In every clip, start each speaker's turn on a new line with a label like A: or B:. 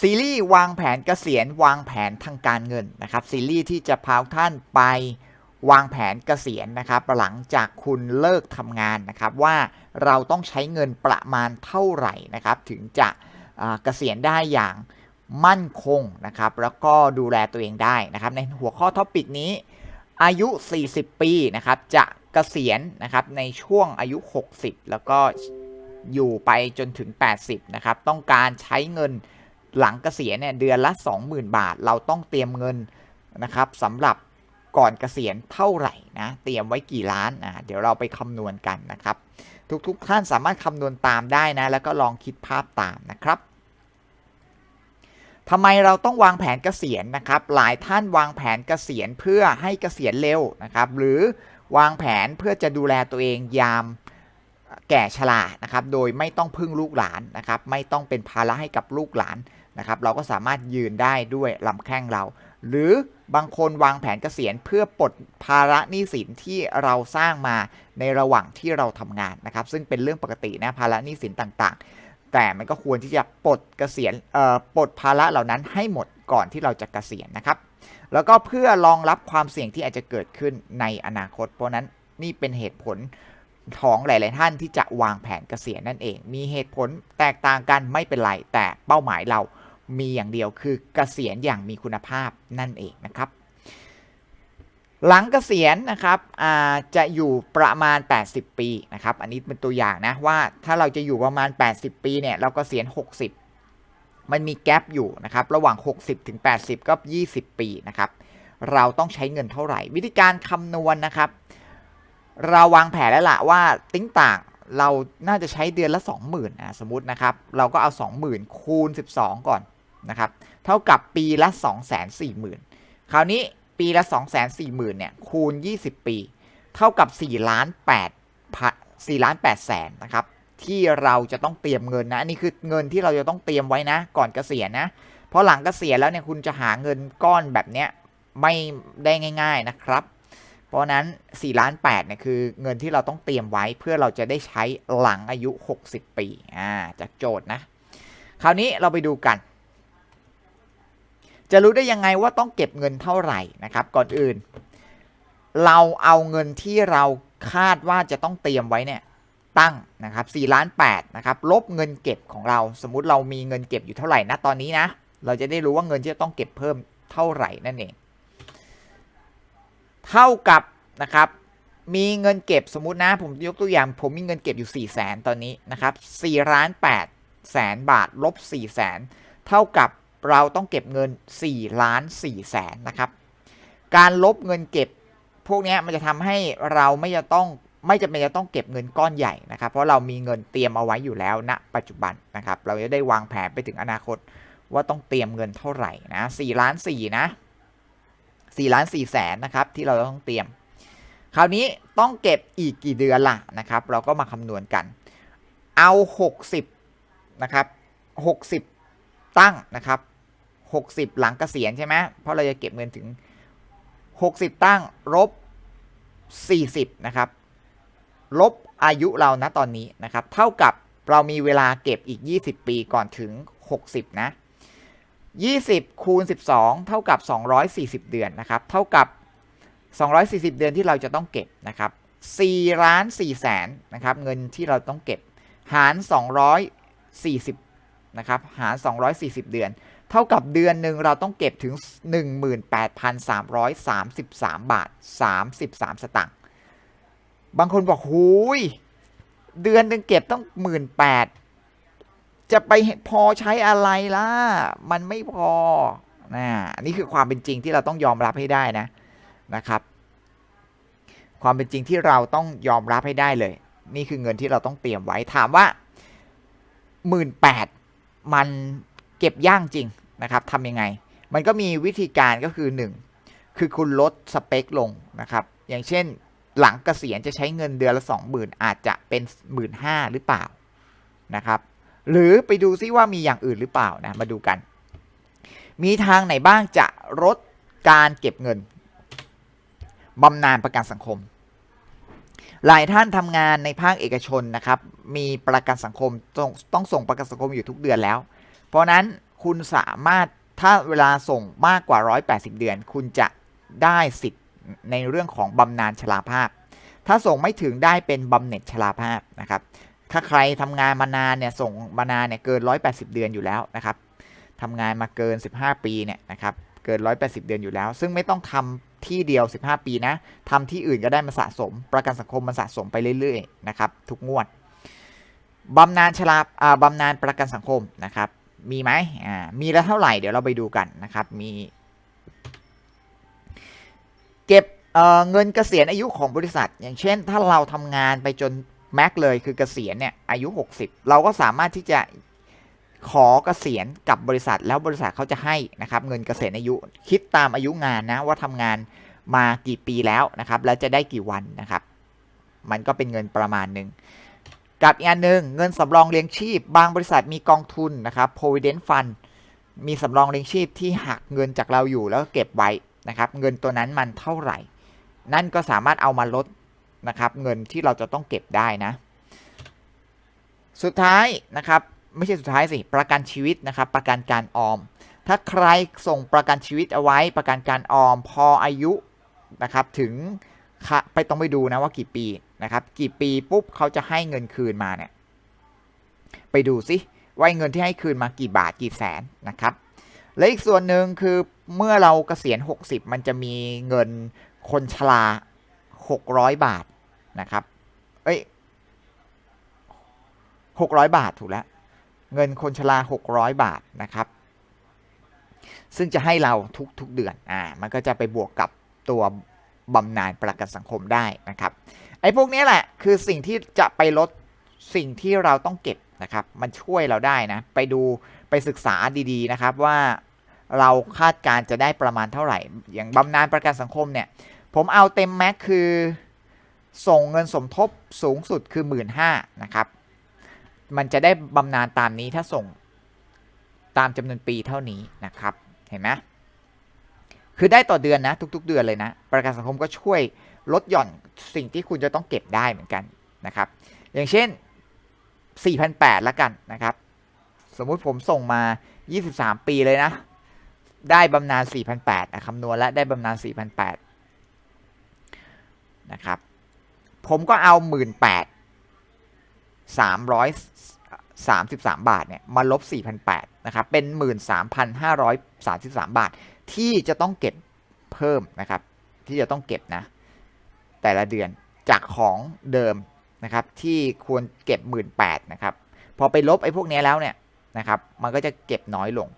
A: ซีรีส์วางแผนเกษียณวางแผนทางการเงินนะครับซีรีส์ที่จะพาท่านไปวางแผนเกษียณนะครับ หลังจากคุณเลิกทำงานนะครับ ว่าเราต้องใช้เงินประมาณเท่าไหร่นะครับ ถึงจะเกษียณได้อย่างมั่นคงนะครับ แล้วก็ดูแลตัวเองได้นะครับ ในหัวข้อท็อปิกนี้ อายุ 40 ปีนะครับ จะเกษียณนะครับในช่วงอายุ 60 แล้วก็อยู่ไปจนถึง 80 นะครับ ต้องการใช้เงิน หลังเกษียณเนี่ยเดือนละ 20,000 บาท เราต้องเตรียมเงินนะครับสำหรับก่อนเกษียณเท่าไหร่นะเตรียมไว้กี่ล้านอ่าเดี๋ยวเราไปคำนวณกันนะครับ ทุกๆท่านสามารถคำนวณตามได้นะ แล้วก็ลองคิดภาพตามนะครับทำไมเราต้องวางแผนเกษียณนะครับ หลายท่านวางแผนเกษียณเพื่อให้เกษียณเร็วนะครับ หรือวางแผนเพื่อจะดูแลตัวเองยามแก่ชรานะครับ โดยไม่ต้องพึ่งลูกหลานนะครับ ไม่ต้องเป็นภาระให้กับลูกหลาน นะครับเราก็สามารถยืนได้ด้วยลำแข้งเรา หรือบางคนวางแผนเกษียณเพื่อปลดภาระหนี้สินที่เราสร้างมาในระหว่างที่เราทำงานนะครับ ซึ่งเป็นเรื่องปกตินะภาระหนี้สินต่างๆ แต่มันก็ควรที่จะปลดเกษียณเอ่อปลดภาระเหล่านั้นให้หมดก่อนที่เราจะเกษียณนะครับ แล้วก็เพื่อรองรับความเสี่ยงที่อาจจะเกิดขึ้นในอนาคต เพราะนั้นนี่เป็นเหตุผลของหลาย ๆ ท่านที่จะวางแผนเกษียณนั่นเอง มีเหตุผลแตกต่างกันไม่เป็นไร แต่เป้าหมายเรา มีอย่างเดียวคือเกษียณอย่างมีคุณภาพนั่นเองนะครับ หลังเกษียณนะครับจะอยู่ประมาณ 80 ปีนะครับ อันนี้เป็นตัวอย่างนะว่าถ้าเราจะอยู่ประมาณ 80 ปีเนี่ยเรากเกษียณ 60 มันมีแกลบอยู่นะครับระหว่าง 60 ถึง 80 ก็ 20 ปีนะครับ เราต้องใช้เงินเท่าไหร่ วิธีการคำนวณนะครับ เราวางแผนแล้วละว่าติ้งต่างเราน่าจะใช้เดือนละ 20,000อะสมมตินะครับ เราก็เอา 20,000 คูณ 12 ก่อน นะครับ เท่ากับปีละ 240,000 คราวนี้ปีละ 240,000เนี่ยคูณ 20 ปี เท่ากับ4ล้าน8พัน4ล้าน8แสนนะครับที่เราจะต้องเตรียมเงินนะอันนี้คือเงินที่เราจะต้องเตรียมไว้นะ ก่อนเกษียณนะเพราะหลังเกษียณแล้วเนี่ยคุณจะหาเงินก้อนแบบเนี้ยไม่ได้ง่าย ๆนะครับ เพราะนั้น4ล้าน8เนี่ยคือเงินที่เราต้องเตรียมไว้เพื่อเราจะได้ใช้หลังอายุ 60 ปีอ่าจากโจทย์นะ คราวนี้เราไปดูกัน จะรู้ได้ยังไงว่าต้องเก็บเงินเท่าไหร่นะครับ ก่อนอื่น เราเอาเงินที่เราคาดว่าจะต้องเตรียมไว้เนี่ยตั้งนะครับ4ล้าน8นะครับลบเงินเก็บของเรา สมมุติเรามีเงินเก็บอยู่เท่าไหร่นะตอนนี้นะ เราจะได้รู้ว่าเงินที่จะต้องเก็บเพิ่มเท่าไหร่นั่นเอง เท่ากับนะครับ มีเงินเก็บสมมุตินะ ผมยกตัวอย่าง ผมมีเงินเก็บอยู่4 0 0แสนตอนนี้นะครับ4ล้าน8แสนบาทลบ4แสนเท่ากับ เราต้องเก็บเงิน4ล้าน4แสนนะครับ การลบเงินเก็บพวกนี้มันจะทำให้เราไม่จะต้องไม่จำเป็นจะต้องเก็บเงินก้อนใหญ่นะครับ เพราะเรามีเงินเตรียมเอาไว้อยู่แล้วณปัจจุบันนะครับ เราจะได้วางแผนไปถึงอนาคตว่าต้องเตรียมเงินเท่าไหร่นะ4ล้าน4นะ4ล้าน4แสนนะครับที่เราต้องเตรียม คราวนี้ต้องเก็บอีกกี่เดือนล่ะนะครับ เราก็มาคำนวณกัน เอา 60นะครับ60 ตั้งนะครับ 60 หลังเกษียณใช่ไหมเพราะเราจะเก็บเงินถึง 60 ตั้งลบ 40 นะครับ ลบอายุเรานะตอนนี้นะครับ เท่ากับเรามีเวลาเก็บอีก 20 ปีก่อนถึง 60 นะ 20 คูณ 12 เท่ากับ 240 เดือนนะครับ เท่ากับ 240 เดือนที่เราจะต้องเก็บนะครับ4ล้าน4แสนนะครับเงินที่เราต้องเก็บหาร 240 นะครับ หาร 240 เดือน ท่ากับเดือนหนึ่งเราต้องเก็บถึง 18,333 บาท 33 สตางค์ บางคนบอกหูย เดือนหนึ่งเก็บต้องหมื่นแปดจะไปพอใช้อะไรล่ะ มันไม่พอนะนี่คือความเป็นจริงที่เราต้องยอมรับให้ได้นะนะครับ ความเป็นจริงที่เราต้องยอมรับให้ได้เลย นี่คือเงินที่เราต้องเตรียมไว้ถามว่าหมื่นแปดมันเก็บย่างจริง นะครับทำยังไง มันก็มีวิธีการก็คือ 1 คือคุณลดสเปคลงนะครับ อย่างเช่นหลังเกษียณจะใช้เงินเดือนละ 20,000 อาจจะเป็น 1 5ื่นหรือเปล่านะครับ หรือไปดูซิว่ามีอย่างอื่นหรือเปล่านะมาดูกัน มีทางไหนบ้างจะลดการเก็บเงินบำนาญประกันสังคม หลายท่านทำงานในภาคเอกชนนะครับ มีประกันสังคมต้องต้องส่งประกันสังคมอยู่ทุกเดือนแล้ว เพราะนั้น คุณสามารถถ้าเวลาส่งมากกว่า 180 เดือน คุณจะได้สิทธิ์ในเรื่องของบำนาญชราภาพ ถ้าส่งไม่ถึงได้เป็นบำเหน็จชราภาพนะครับ ถ้าใครทำงานมานานเนี่ยส่งมานานเนี่ยเกิน 180 เดือนอยู่แล้วนะครับทำงานมาเกิน 15 ปีเนี่ยนะครับเกิน 180 เดือนอยู่แล้ว ซึ่งไม่ต้องทำที่เดียว 15 ปีนะทำที่อื่นก็ได้มาสะสม ประกันสังคมมันสะสมไปเรื่อยๆนะครับทุกงวดบำนาญชราอ่าบำนาญประกันสังคมนะครับ มีไหมอ่ามีแล้วเท่าไหร่เดี๋ยวเราไปดูกันนะครับมี เก็บเอ่อเงินเกษียณอายุของบริษัท อย่างเช่น ถ้าเราทำงานไปจนแม็กเลยคือเกษียณเนี่ยอายุ 60 เราก็สามารถที่จะขอเกษียณกับบริษัท แล้วบริษัทเขาจะให้นะครับ เงินเกษียณอายุคิดตามอายุงานนะว่าทำงานมากี่ปีแล้วนะครับ แล้วจะได้กี่วันนะครับ มันก็เป็นเงินประมาณหนึ่ง กับอีกอันหนึ่งเงินสำรองเลี้ยงชีพ บางบริษัทมีกองทุนนะครับ provident fund มีสำรองเลี้ยงชีพที่หักเงินจากเราอยู่แล้วกเก็บไว้นะครับ เงินตัวนั้นมันเท่าไหร่ นั่นก็สามารถเอามาลดนะครับ เงินที่เราจะต้องเก็บได้นะ สุดท้ายนะครับ ไม่ใช่สุดท้ายสิ ประกันชีวิตนะครับ ประกันการออม ถ้าใครส่งประกันชีวิตเอาไว้ ประกันการออม พออายุนะครับ ถึงไปต้องไปดูนะว่ากี่ปี นะครับ กี่ปีปุ๊บเขาจะให้เงินคืนมาเนี่ย ไปดูสิว่าเงินที่ให้คืนมากี่บาทกี่แสนนะครับ และอีกส่วนหนึ่งคือเมื่อเราเกษียณ 60 มันจะมีเงินคนชรา600 บาทนะครับ เอ้ย600 บาทถูกแล้วเงินคนชรา600 บาทนะครับ ซึ่งจะให้เราทุกๆเดือน อ่า มันก็จะไปบวกกับตัวบำนาญประกันสังคมได้นะครับ ไอ้พวกนี้แหละ คือสิ่งที่จะไปลดสิ่งที่เราต้องเก็บนะครับ มันช่วยเราได้นะ ไปดูไปศึกษาดีๆนะครับว่าเราคาดการจะได้ประมาณเท่าไหร่ อย่างบำนาญประกันสังคมเนี่ย ผมเอาเต็มแม็กคือส่งเงินสมทบสูงสุดคือ 1 5ื่นนะครับ มันจะได้บำนาญตามนี้ถ้าส่งตามจำนวนปีเท่านี้นะครับ เห็นไหมคือได้ต่อเดือนนะ ทุก ๆ เดือนเลยนะ ประกันสังคมก็ช่วย ลดหย่อนสิ่งที่คุณจะต้องเก็บได้เหมือนกันนะครับ อย่างเช่น 4,800ละกันนะครับ สมมุติผมส่งมา 23 ปีเลยนะ ได้บำนาญ4,800นะคำนวณและได้บำนาญ4,800นะครับ ผมก็เอา 18,333 บาทเนี่ยมาลบ 4,800นะครับ เป็น 13,533 บาท ที่จะต้องเก็บเพิ่มนะครับ ที่จะต้องเก็บนะ แต่ละเดือนจากของเดิมนะครับที่ควรเก็บ 18,000นะครับพอไปลบไอ้พวกนี้แล้วเนี่ยนะครับมันก็จะเก็บน้อยลง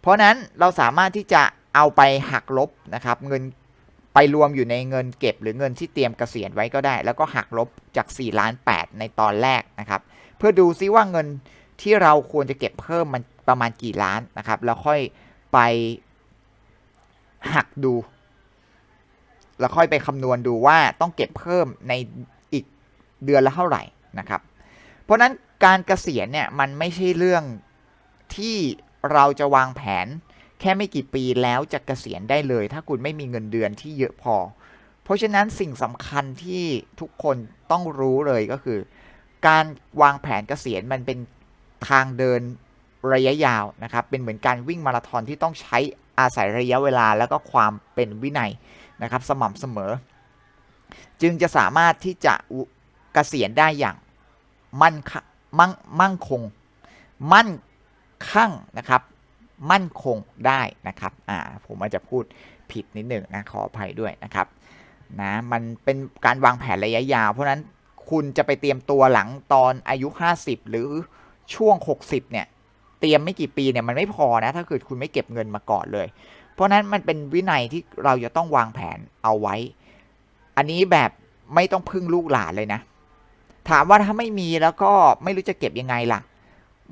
A: เพราะนั้นเราสามารถที่จะเอาไปหักลบนะครับเงินไปรวมอยู่ในเงินเก็บหรือเงินที่เตรียมเกษียณไว้ก็ได้ แล้วก็หักลบจาก4ล้าน8ในตอนแรกนะครับเพื่อดูซิว่าเงินที่เราควรจะเก็บเพิ่มมันประมาณกี่ล้านนะครับแล้วค่อยไปหักดู แล้วค่อยไปคำนวณดูว่าต้องเก็บเพิ่มในอีกเดือนละเท่าไหร่นะครับ เพราะนั้นการเกษียณเนี่ยมันไม่ใช่เรื่องที่เราจะวางแผนแค่ไม่กี่ปีแล้วจะเกษียณได้เลย ถ้าคุณไม่มีเงินเดือนที่เยอะพอ เพราะฉะนั้นสิ่งสำคัญที่ทุกคนต้องรู้เลยก็คือ การวางแผนเกษียณมันเป็นทางเดินระยะยาวนะครับ เป็นเหมือนการวิ่งมาราธอนที่ต้องใช้อาศัยระยะเวลาแล้วก็ความเป็นวินัย นะครับสม่ำเสมอ จึงจะสามารถที่จะเกษียณได้อย่างมั่นมั่งมั่งคง มั่นคั่งนะครับ มั่นคงได้นะครับอ่าผมอาจจะพูดผิดนิดหนึ่งนะขออภัยด้วยนะครับนะมันเป็นการวางแผนระยะยาว เพราะนั้นคุณจะไปเตรียมตัวหลังตอนอายุ 50 หรือช่วง 60เนี่ยเตรียมไม่กี่ปีเนี่ยมันไม่พอนะ ถ้าเกิดคุณไม่เก็บเงินมาก่อนเลย เพราะนั้นมันเป็นวินัยที่เราจะต้องวางแผนเอาไว้ อันนี้แบบไม่ต้องพึ่งลูกหลานเลยนะ ถามว่าถ้าไม่มีแล้วก็ไม่รู้จะเก็บยังไงล่ะ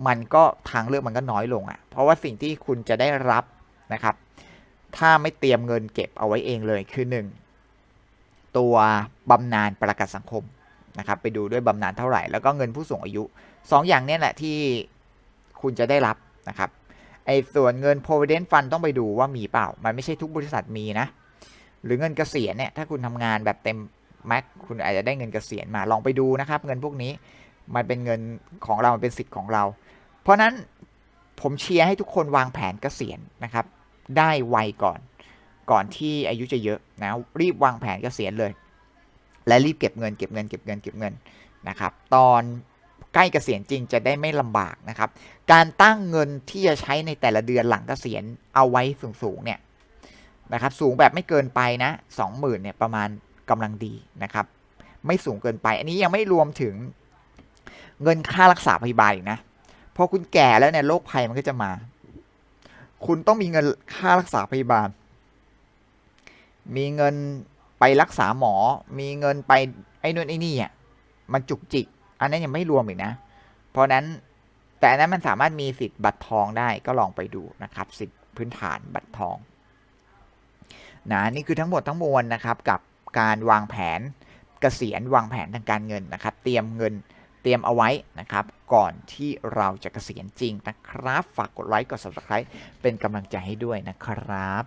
A: มันก็ทางเลือกมันก็น้อยลงอะ่ะ เพราะว่าสิ่งที่คุณจะได้รับนะครับ ถ้าไม่เตรียมเงินเก็บเอาไว้เองเลยคือ1ตัวบำนาญประกันสังคมนะครับ ไปดูด้วยบำนาญเท่าไหร่ แล้วก็เงินผู้สูงอายุ 2อย่างนี้แหละที่คุณจะได้รับนะครับ ไอ้ส่วนเงิน provident fund ต้องไปดูว่ามีเปล่า มันไม่ใช่ทุกบริษัทมีนะ หรือเงินเกษียณเนี่ย ถ้าคุณทำงานแบบเต็มแม็กคุณอาจจะได้เงินเกษียณมา ลองไปดูนะครับ เงินพวกนี้ มันเป็นเงินของเรา มันเป็นสิทธิ์ของเรา เพราะนั้นผมเชียร์ให้ทุกคนวางแผนเกษียณนะครับ ได้ไวก่อน ก่อนที่อายุจะเยอะนะ รีบวางแผนเกษียณเลย และรีบเก็บเงิน เก็บเงิน เก็บเงิน เก็บเงินนะครับ ตอน ใกล้เกษียณจริงจะได้ไม่ลำบากนะครับ การตั้งเงินที่จะใช้ในแต่ละเดือนหลังเกษียณเอาไว้สูงๆเนี่ยนะครับสูงแบบไม่เกินไปนะสองหมื่นเนี่ยประมาณกำลังดีนะครับ ไม่สูงเกินไป อันนี้ยังไม่รวมถึงเงินค่ารักษาพยาบาลนะพอคุณแก่แล้วเนี่ยโรคภัยมันก็จะมา คุณต้องมีเงินค่ารักษาพยาบาล มีเงินไปรักษาหมอ มีเงินไปไอ้นู่นไอ้นี่อะมันจุกจิก อันนั้นยังไม่รวมอีกนะ เพราะนั้นแต่อันนั้นมันสามารถมีสิทธิ์บัตรทองได้ก็ลองไปดูนะครับ สิทธิ์พื้นฐานบัตรทองนะนี่คือทั้งหมดทั้งมวลนะครับ กับการวางแผนเกษียณวางแผนทางการเงินนะครับ เตรียมเงินเตรียมเอาไว้นะครับ ก่อนที่เราจะเกษียณจริงนะครับ ฝากกดไลค์กด subscribe เป็นกำลังใจให้ด้วยนะครับ